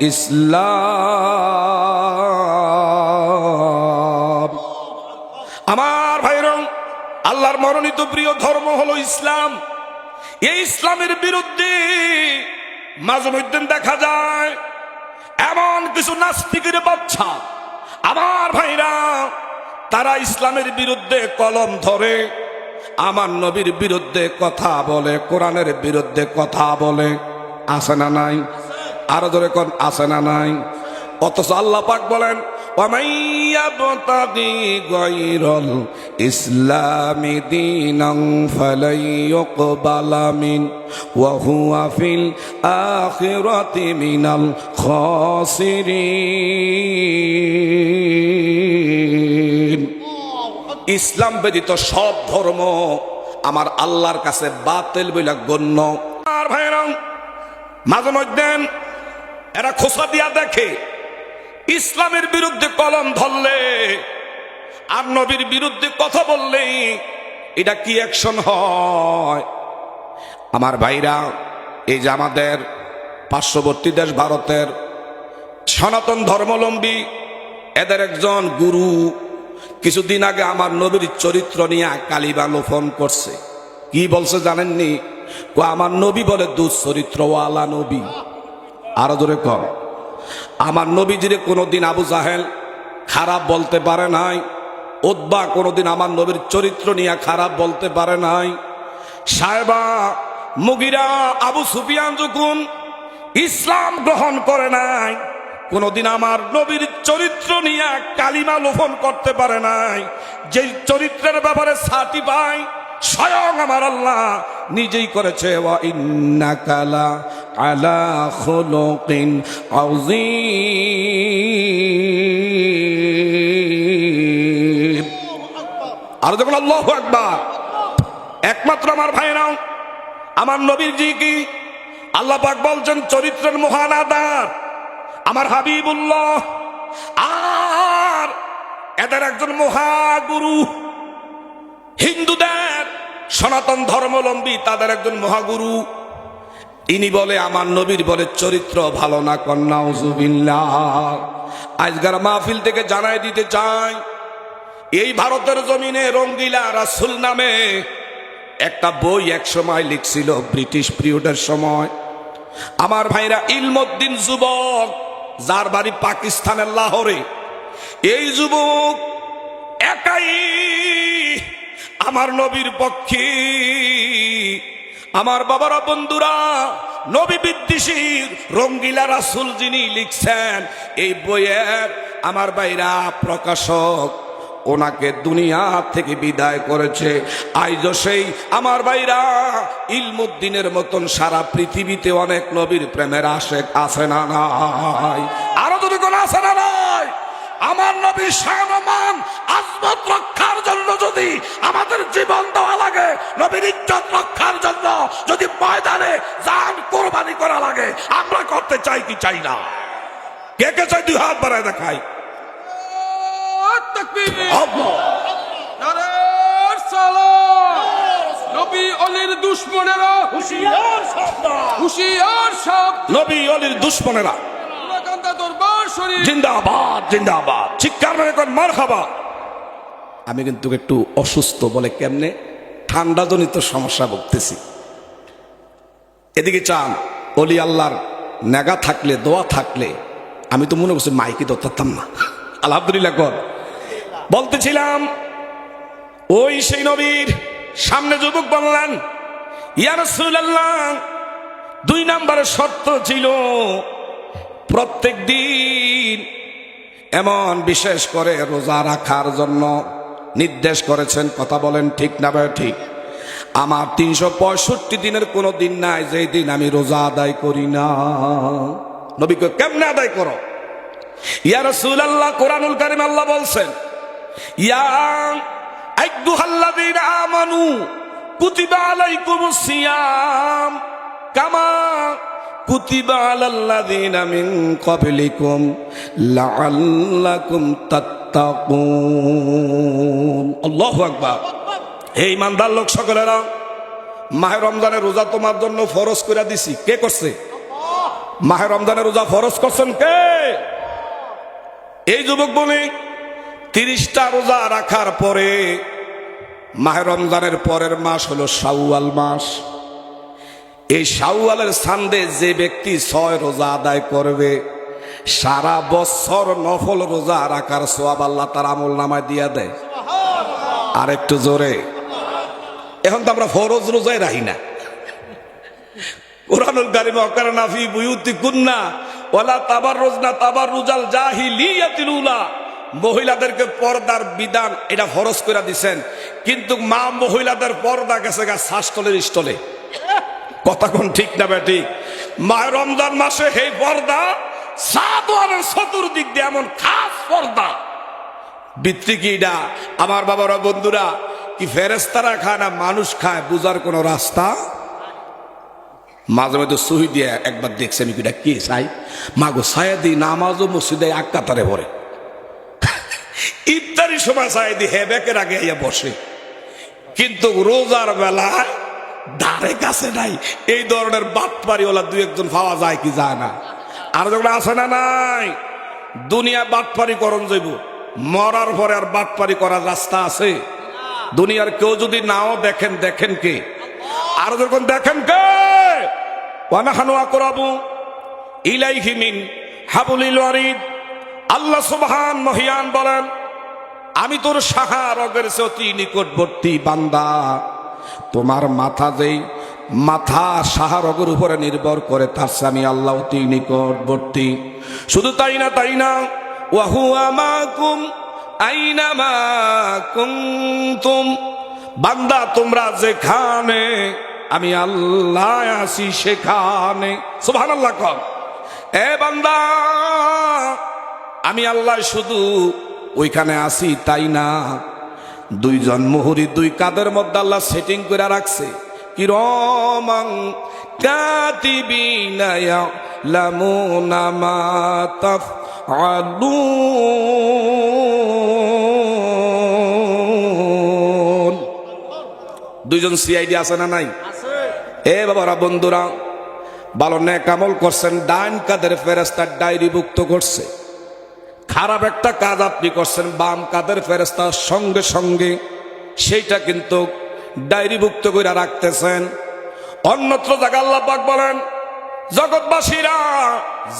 ইসলাম। আমার ভাইরং, আল্লাহর মনোনীত প্রিয় ধর্ম হলো ইসলাম। এই ইসলামের বিরুদ্ধে মধ্যে দেখা যায়, এমন কিছু নাস্তিকের বাচ্চা। আমার ভাইরা, তারা ইসলামের বিরুদ্ধে কলম ধরে আমার নবীর বিরুদ্ধে কথা বলে, কোরআনের বিরুদ্ধে কথা বলে। আসে না নাই? আরও ধরে কোন আসে না নাই? অথচ আল্লাহ পাক বলেন ইসলামি ফলাইয়কবালামিন ইসলাম ব্যতীত সব ধর্ম আমার আল্লাহর কাছে বাতিল বইলা গণ্য। আর ভাইরাম মাঝে মধ্যে এরা খোসা দিয়া দেখে ইসলামের বিরুদ্ধে কলম ধরলে আর নবীর বিরুদ্ধে কথা বললেই এটা কি অ্যাকশন হয়? আমার ভাইরা, এই যে আমাদের পার্শ্ববর্তী দেশ ভারতের সনাতন ধর্মলম্বী, এদের একজন গুরু কিছুদিন আগে আমার নবীর চরিত্র নিয়ে কালিবা লোফন করছে। কি বলছে জানেননি? আমার নবী বলে দুঃচরিত্রওয়ালা নবী। আরও জোরে কম আমার নবীজিরে কোনোদিন আবু জাহেল খারাপ বলতে পারে নাই। ওদ্বা কোনোদিন আমার নবীর চরিত্র নিয়ে খারাপ বলতে পারে নাই। সাহেবা, মুগিরা, আবু সুফিয়ান যখন ইসলাম গ্রহণ করে নাই কোনোদিন আমার নবীর চরিত্র নিয়ে কালিমা লোভন করতে পারে নাই। যে চরিত্রের ব্যাপারে সার্টিফাই স্বয়ং আমার আল্লাহ নিজেই করেছে আযীম। আর যখন আল্লাহু আকবার, একমাত্র আমার ভাইরাও আমার নবীর জি কি? আল্লাহ বলছেন, চরিত্রের মহান আদার আমার হাবিবুল্লাহ, আর এদের একজন মহাগুরু, হিন্দুদের সনাতন ধর্মলম্বী তাদের একজন মহাগুরু। ইনি বলে, আমার নবীর বলে, চরিত্র ভালো না কন্যা আজকার মাহফিল থেকে জানাই দিতে চাই, এই ভারতের জমিনে রঙ্গিলা রাসুল নামে একটা বই এক সময় লিখছিল ব্রিটিশ পিরিয়ডের সময়। আমার ভাইরা ইলমদ্দিন যুবক যার বাড়ি পাকিস্তানের লাহোরে। এই যুবক একাই আমার নবীর পক্ষে। আমার বাবারা, বন্ধুরা, নবী বিদ্বেষীর রঙ্গিলা রাসুল যিনি লিখছেন, এই বইয়ের আমার বাইরা প্রকাশক ওনাকে দুনিয়া থেকে বিদায় করেছে। আইজ সেই আমার ভাইরা, ইলমুদ্দিনের মতন সারা পৃথিবীতে অনেক নবীর প্রেমের আশেক আছে না নাই? আরও যদি কোন আছে না নাই? আমার নবী শাহমান আজমত রক্ষার জন্য যদি আমাদের জীবন দেওয়া লাগে, নবীর ইজ্জত রক্ষার জন্য যদি ময়দানে জান কোরবানি করা লাগে, আমরা করতে চাই কি চাই না? কে কে চাই? দুই হাত বাড়ায় দেখাই তাকবীর আল্লাহ নারের সালাম নবী অলির দুশ্মনেরা। হুশিয়ার সাবধান। হুশিয়ার সব নবী অলির দুশ্মনেরা। কান্দা দরবার শরীফ। জিন্দাবাদ জিন্দাবাদ। চিৎকার কর মার খাবা আমি কিন্তু একটু অসুস্থ বলে কেমনে ঠান্ডা জনিত সমস্যা ভুগতেছি। এদিকে চান অলি আল্লাহর নেগা থাকলে দোয়া থাকলে আমি তো মনে করছি মাইকি ধরতাম না। আলহামদুলিল্লাহ কর। বলতেছিলাম, ওই সেই নবীর সামনে যুবক বললেন ইয়ার দুই নম্বরের শর্ত ছিল প্রত্যেক দিন এমন বিশেষ করে রোজা রাখার জন্য নির্দেশ করেছেন। কথা বলেন ঠিক না ভাই, ঠিক। আমার তিনশো পঁয়ষট্টি দিনের কোনো দিন নাই যেই দিন আমি রোজা আদায় করি না। নবীকে কেমনে আদায় করো? ইয়া রসুল আল্লাহ কোরআনুল কারিম আল্লাহ বলছেন ইয়া কামা মিন ইমানদার লোক সকলেরা, মাহে রমজানের রোজা তোমার জন্য ফরজ করে দিছি। কে করছে? মাহে রমজানের রোজা ফরজ করছেন কে? এই যুবক বলি তিরিশটা রোজা রাখার পরে, মাহে রমজানের পরের মাস হলো শাওয়াল মাস। এই শাওয়ালের সান্দে যে ব্যক্তি ছয় রোজা আদায় করবে, সারা বছর নফল রোজা রাখার সোয়াব আল্লাহ তার আমল নামায় দিয়ে দেয়। আর একটু জোরে। এখন তো আমরা ফরজ রোজাই রাখি না। কোরআনুল অকার নাফি বুয়ুতি কুন্না, ওয়ালা তাবার রোজনা তাবার রুজাল জাহিলিয়াতিল উলা। মহিলাদেরকে পর্দার বিধান এটা ফরজ করে দিছেন। কিন্তু মা মহিলাদের পর্দা গেছে গা শ্বাসতলের স্থলে কথা কোন ঠিক না বেটি মা রমজান মাসে এই পর্দা সাদওয়ারের চতুর্দিক দিয়ে এমন খাস পর্দা। বৃত্তি কি এটা আমার বাবারা, বন্ধুরা, কি ফেরেস্তারা খায় না, মানুষ খায়, বুঝার কোনো রাস্তা? মাঝে মাঝে সহি দিয়ে একবার দেখছি আমি কিটা কি চাই মাগো সায়াদি নামাজও মসজিদে এক কাতারে ভরে ইফতারি সময় সায়াদি হেবেকের আগে ইয়া বসে। কিন্তু রোজার বেলায় ধারে কাছে নাই। এই ধরনের বাটপারিওয়ালা দুই একজন পাওয়া যায় কি যায় না। আর যখন আছে না নাই, দুনিয়া বাটপারি করণ যাইব। মরার পরে আর বাটপারি করার রাস্তা আছে। দুনিয়ার কেউ যদি নাও দেখেন দেখেন কে? আর যখন দেখেন কে? ওয়ানাহানু আকরাবু ইলাইহি মিন হাবুলিল ওয়ারিদ। আল্লাহ সুবহান মহিয়ান বলেন, আমি তোর সাহারগের চেয়ে অতি নিকটবর্তী বান্দা। তোমার মাথা যেই মাথা সাহারগের উপরে নির্ভর করে, তার আমি আল্লাহ অতি নিকটবর্তী। শুধু তাই না তাই না? ওয়াহু আমাকুম আইনামা কুনতুম বান্দা, তোমরা যেখানে, আমি আল্লাহ আছি সেখানে। সুবহানাল্লাহ কম এ বান্দা আমি আল্লাহ শুধু ওইখানে আসি তাই না? দুইজন মুহুরি দুই কাদের মধ্যে আল্লাহ সেটিং করে রাখছে। কি রমাং কাতিবিনা ইয়ালামুনা মা তাফআলুন। দুইজন সিআইডি আছে না নাই? এ বাবারা বন্ধুরা ভালো নেক আমল করছেন ডাইন কাদের ফেরেস্তার ডায়েরিভুক্ত করছে। খারাপ একটা কাজ আপনি করছেন, বাম কাদের ফেরেস্তার সঙ্গে সঙ্গে সেইটা কিন্তু ডায়েরিভুক্ত করে রাখতেছেন। অন্যত্র জায়গা আল্লাহ পাক বলেন, জগৎবাসীরা,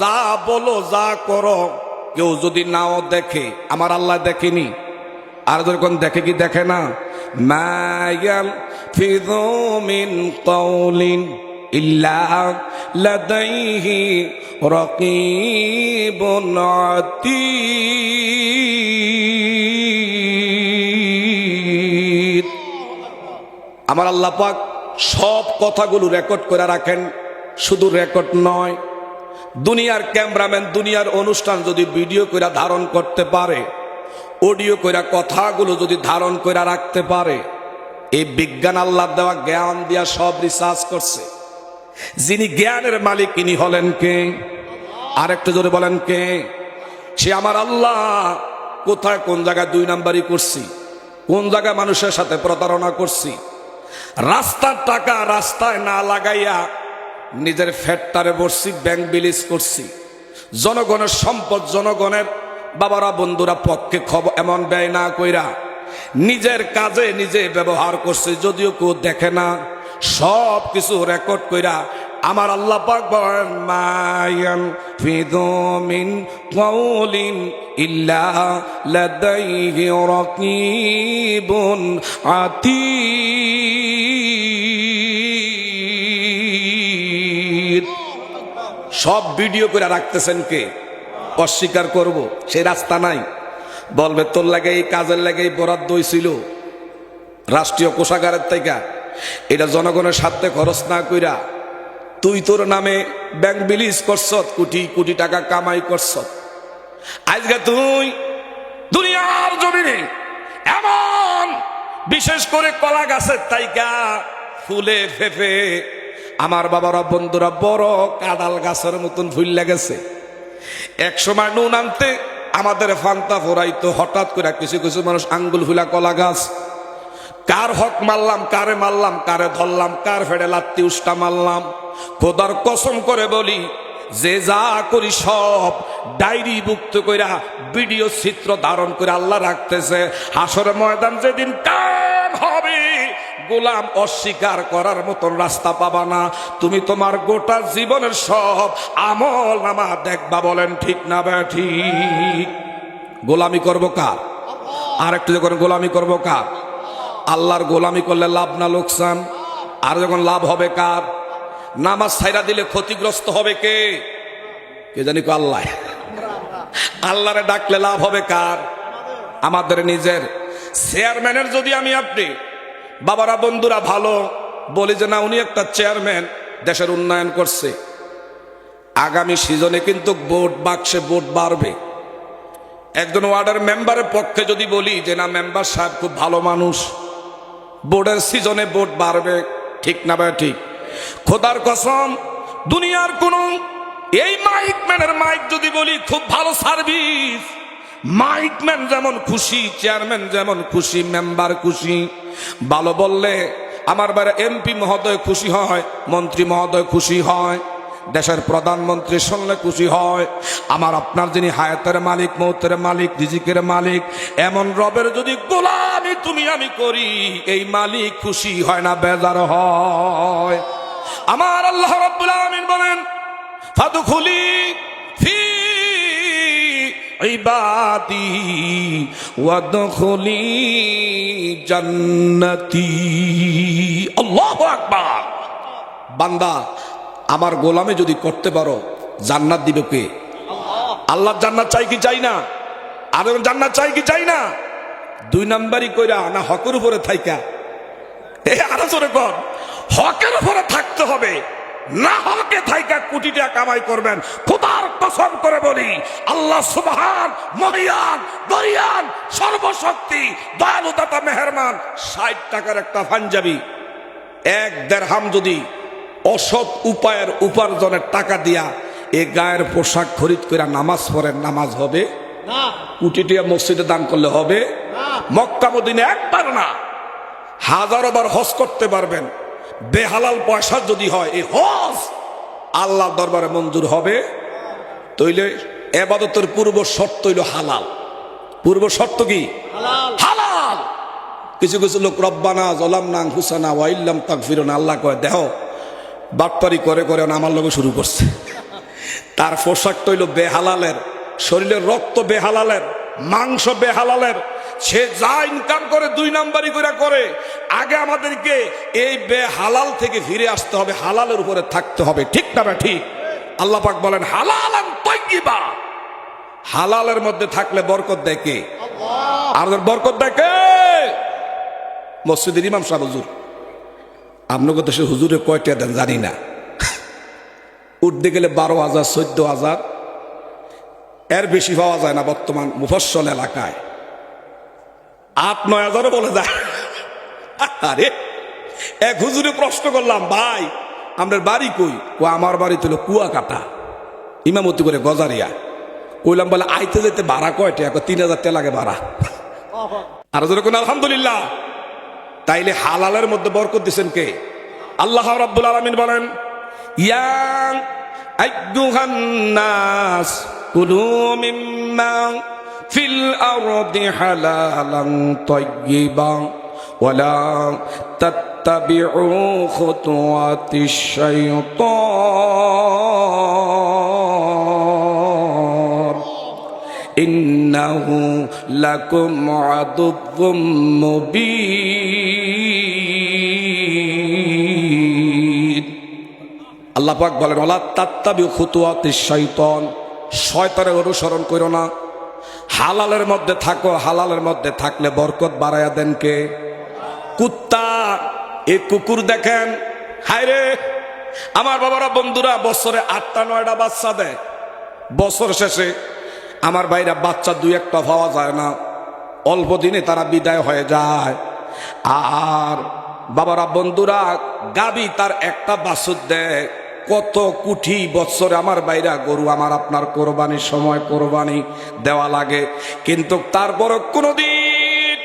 যা বলো, যা করো, কেউ যদি নাও দেখে, আমার আল্লাহ দেখেনি, আর যখন দেখে কি দেখে না? মায়াল ফিদমিন কৌলিন ইল্লা লাদাইহি রকিবুন আতীদ আমার আল্লাহ পাক সব কথাগুলো রেকর্ড করে রাখেন। শুধু রেকর্ড নয়, দুনিয়ার ক্যামেরাম্যান, দুনিয়ার অনুষ্ঠান যদি ভিডিও করে ধারণ করতে পারে, অডিও কইরা কথাগুলো যদি ধারণ করে রাখতে পারে, এই বিজ্ঞান আল্লাহ দেওয়া জ্ঞান দিয়া সব রিসার্চ করছে। যিনি জ্ঞানের মালিক, ইনি হলেন কে? আর জোরে বলেন কে? সে আমার আল্লাহ। কোথায়, কোন জায়গায়? দুই নাম্বারই করছি। কোন জায়গায় মানুষের সাথে প্রতারণা করছি? রাস্তার টাকা রাস্তায় না লাগাইয়া নিজের ফ্যাটটারে বসছি, ব্যাংক বিলিজ করছি। জনগণের সম্পদ, জনগণের বাবারা, বন্ধুরা পক্ষে খবর এমন ব্যয় না কইরা নিজের কাজে নিজে ব্যবহার করছে, যদিও কেউ দেখে না। সব কিছু রেকর্ড কইরা আমার আল্লাহ পাক মায়ান ফিদমিন সব ভিডিও করে রাখতেছেন কে? অস্বীকার করব, সে রাস্তা নাই। বলবে, তোর লাগে এই কাজের লাগে এই বরাদ্দ হয়েছিল রাষ্ট্রীয় কোষাগারের থেকে। এটা জনগণের স্বার্থে খরচ না কইরা তুই তোর নামে ব্যাংক বিলিজ করছ কোটি কোটি টাকা কামাই করছ আজকে তুই দুনিয়ার জমিনে এমন বিশেষ করে কলা গাছের তাইকা ফুলে ফেফে আমার বাবারা বন্ধুরা বড় কাদাল গাছের মতন ফুল লেগেছে এক সময় নুন আনতে আমাদের ফান্তা ফোরাইতো, হঠাৎ করে কিছু কিছু মানুষ আঙ্গুল ফুলা কলা গাছ কার হক মারলাম, কারে মারলাম, কারে ধরলাম, কার ফেড়ে লাত্তি উষ্টা মারলাম? খোদার কসম করে বলি, যে যা করি সব ডায়েরি মুক্ত কইরা, ভিডিও চিত্র ধারণ করে আল্লাহ রাখতেছে। হাসরের ময়দান যেদিন কাম হবে, গোলাম অস্বীকার করার মতন রাস্তা পাবা না। তুমি তোমার গোটা জীবনের সব আমল নামা দেখবা, বলেন ঠিক না ঠিক? গোলামি করব কার? আর একটু যখন গোলামি করব কার? আল্লাহর গোলামি করলে লাভ না লোকসান? আর যখন লাভ হবে কার? নামাজ ছাইরা দিলে ক্ষতিগ্রস্ত হবে কে? কে জানি কো আল্লাহ। আল্লাহরে ডাকলে লাভ হবে কার? আমাদের নিজের। চেয়ারম্যানের যদি আমি আপনি, বাবারা, বন্ধুরা ভালো, বলি যে না, উনি একটা চেয়ারম্যান, দেশের উন্নয়ন করছে। আগামী সিজনে কিন্তু ভোট বাক্সে ভোট বাড়বে। একজন ওয়ার্ডের মেম্বারের পক্ষে যদি বলি যে না, মেম্বার সাহেব খুব ভালো মানুষ বোর্ডের সিজনে বোর্ড বাড়বে, ঠিক না ভাই, ঠিক? খোদার কসম, দুনিয়ার কোন, এই মাইক ম্যানের মাইক যদি বলি, খুব ভালো সার্ভিস। মাইক ম্যান যেমন খুশি, চেয়ারম্যান যেমন খুশি, মেম্বার খুশি। ভালো বললে, আমার বারে এমপি মহোদয় খুশি হয়, মন্ত্রী মহোদয় খুশি হয়। দেশের প্রধানমন্ত্রী শুনলে খুশি হয়। আমার আপনার যিনি হায়াতের মালিক, মৌতের মালিক, রিজিকের মালিক, এমন রবের যদি গোলামি তুমি আমি করি, এই মালিক খুশি হয় না, বেজার হয়। আমার আল্লাহ রাব্বুল আলামিন বলেন, ফাদখুলি ওয়াদখুলি জান্নাতি। বান্দা আমার গোলামে যদি করতে পারো, জান্নাত দিবে কে? আল্লাহ জান্নাত চাই কি চাই না? আর জান্নাত চাই কি চাই না? দুই নাম্বারই কইরা, না, হকের উপরে থাইকা। এ, আরও জোরে কর হকের উপরে থাকতে হবে। না হকে থাইকা কোটি টাকা কামাই করবেন। খোদার কসম করে বলি, আল্লাহ সুবহান, মহিয়ান, দরিয়ান, সর্বশক্তি দয়ালু দাতা মেহেরমান, ষাট টাকার একটা পাঞ্জাবি, এক দেড়হাম যদি অসৎ উপায়ের উপার্জনের টাকা দিয়া এ গায়ের পোশাক খরিদ করে নামাজ পড়েন নামাজ হবে? না। কুটিটিয়া মসজিদে দান করলে হবে? মক্কা মদিনে একবার না। হাজারো বার হজ করতে পারবেন। বেহালাল পয়সা যদি হয় এই হজ আল্লাহ দরবারে মঞ্জুর হবে। তইলে এবাদতের পূর্ব শর্ত হইল হালাল। পূর্ব শর্ত কি? হালাল। হালাল। কিছু কিছু লোক রব্বানা জলাম নাং হুসানা ওয়াইল্লাম তাক ফিরনা আল্লাহ কয় দেহ বাটপারি করে করে আমার লগে শুরু করছে। তার পোশাক তৈল বেহালালের, শরীরের রক্ত বেহালালের, মাংস বেহালালের। সে যা ইনকাম করে দুই নাম্বারই করে করে। আগে আমাদেরকে এই বেহালাল থেকে ফিরে আসতে হবে, হালালের উপরে থাকতে হবে। ঠিক না বা ঠিক? আল্লাহ পাক বলেন হালাল হালালের মধ্যে থাকলে বরকত দেখে আর বরকত দেখে মসজিদের ইমাম সাহেব, হুজুর। আপনাকে দেশে হুজুরে কয়টা দেন জানি না। উঠতে গেলে বারো হাজার চোদ্দ হাজার। এর বেশি পাওয়া যায় না বর্তমান মুফস্সল এলাকায়। আট নয় হাজারও বলে যায়। আরে এক হুজুরে প্রশ্ন করলাম ভাই আমাদের বাড়ি কই? ও আমার বাড়ি তুলো কুয়া কাটা ইমামতি করে গজারিয়া। কইলাম বলে আইতে যেতে ভাড়া কয়টা এখন তিন হাজার টাকা লাগে ভাড়া। আর যদি কোন আলহামদুলিল্লাহ। তাইলে হালালের মধ্যে বরকত দিচ্ছেন কে? আল্লাহ রাব্বুল আলমিন বলেন, ইয়াং আইয়ুহান্নাস কুলু মিম্মা ফিল আরদি হালালান তাইয়্যিবা ওয়ালা তাত্তাবিউ খুতুওয়াতিশ শাইতান। ইন্নাহু লাকুম আদুবুম মুবিন। পাক বলেন ওলা তাত্তাবি খুতুয়াতি শয়তন শয়তানের অনুসরণ করো না। হালালের মধ্যে থাকো, হালালের মধ্যে থাকলে বরকত বাড়াইয়া দেন কে? কুত্তা। এ কুকুর দেখেন, হায় রে! আমার বাবারা, বন্ধুরা, বছরে আটটা, নয়টা বাচ্চা দেয়। বছর শেষে আমার ভাইরা বাচ্চা দুই একটা পাওয়া যায় না। অল্প দিনে তারা বিদায় হয়ে যায়। আর বাবারা, বন্ধুরা, গাবি তার একটা বাসুদ দেয়। কত কুঠি বৎসরে আমার বাইরা গরু আমার আপনার কোরবানির সময় কোরবানি দেওয়া লাগে। কিন্তু তারপরও কোনোদিন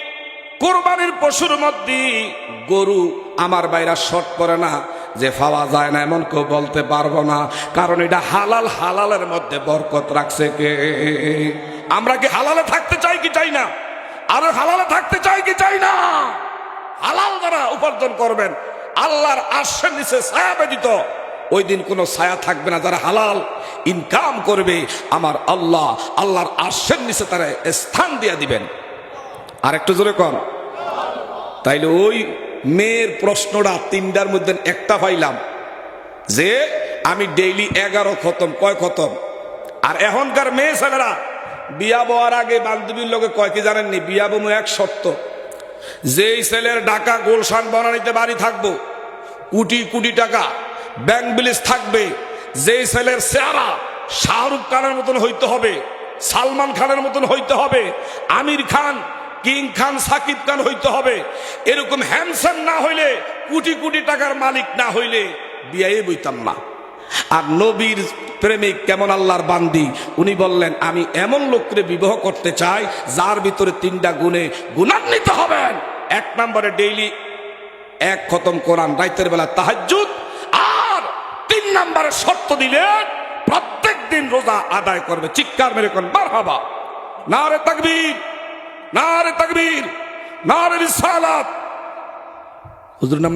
কোরবানির পশুর মধ্যে গরু আমার বাইরা শর্ট করে না, যে পাওয়া যায় না, এমন কেউ বলতে পারব না। কারণ এটা হালাল হালালের মধ্যে বরকত রাখছে কে? আমরা কি হালালে থাকতে চাই কি চাই না? আরও হালালে থাকতে চাই কি চাই না? হালাল দ্বারা উপার্জন করবেন, আল্লাহর আশ্রের নিচে ছায়া ব্যতীত ওই দিন কোনো ছায়া থাকবে না, যারা হালাল ইনকাম করবে, আমার আল্লাহ আল্লাহর আশ্রের নিচে তারা স্থান দিয়ে দিবেন। আর একটু জোরে কম তাইলে ওই মেয়ের প্রশ্নটা তিনটার মধ্যে একটা পাইলাম, যে আমি ডেইলি এগারো খতম, কয় খতম? আর এখনকার মেয়ে ছেলেরা, বিয়া বওয়ার আগে বান্ধবীর লোকে কয় কি জানেননি? বিয়া বমু এক শর্ত, যেই ছেলের ডাকা গোলশান বনানিতে বাড়ি থাকব, কোটি কোটি টাকা ব্যাংক ব্যালেন্স থাকবে। যেই ছেলের চেহারা শাহরুখ খানের মতন হইতে হবে, সালমান খানের মতন হইতে হবে, আমির খান, কিং খান, সাকিব খান হইতে হবে। এরকম হ্যান্ডসাম না হইলে, কোটি কোটি টাকার মালিক না হইলে বিয়ে বইতাম না। আর নবীর প্রেমিক কেমন আল্লাহর বান্দি? উনি বললেন, আমি এমন লোককে বিবাহ করতে চাই, যার ভিতরে তিনটা গুণে গুণান্বিত হবেন। এক নম্বরে ডেইলি এক খতম কোরআন রাইতের বেলা তাহাজ্জুদ আর তিন নাম্বারের শর্ত দিলেন প্রত্যেক দিন রোজা আদায় করবে। চিৎকার মেরে করেন বার হবা না রে তাকবীর না রে তাকবীর না রে বিশালাত হুজুর নাম